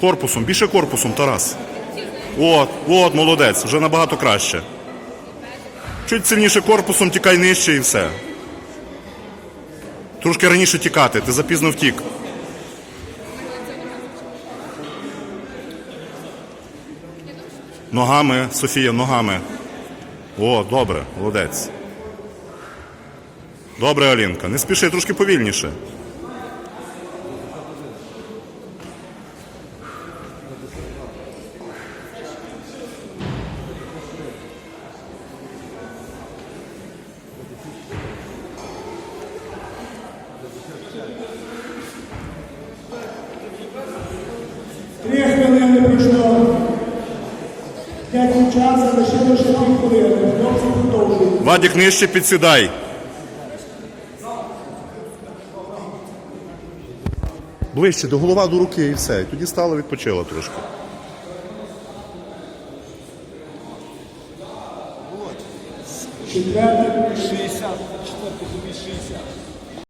Корпусом, більше корпусом, Тарас. От, от, молодець, вже набагато краще. Чуть сильніше корпусом, тікай нижче і все. Трошки раніше тікати, ти запізно втік. Ногами, Софія, ногами. О, добре, молодець. Добре, Алінка. Не спіши, трошки повільніше. Три хвилини пройшло. П'ять час, залишилося ще дві хвилини. Хлопці продовжують. Вадік нижче підсідай. Ближче до голова до руки і все. І тоді стала відпочила трошки. Четвертий. 60, четвертий тобі 60.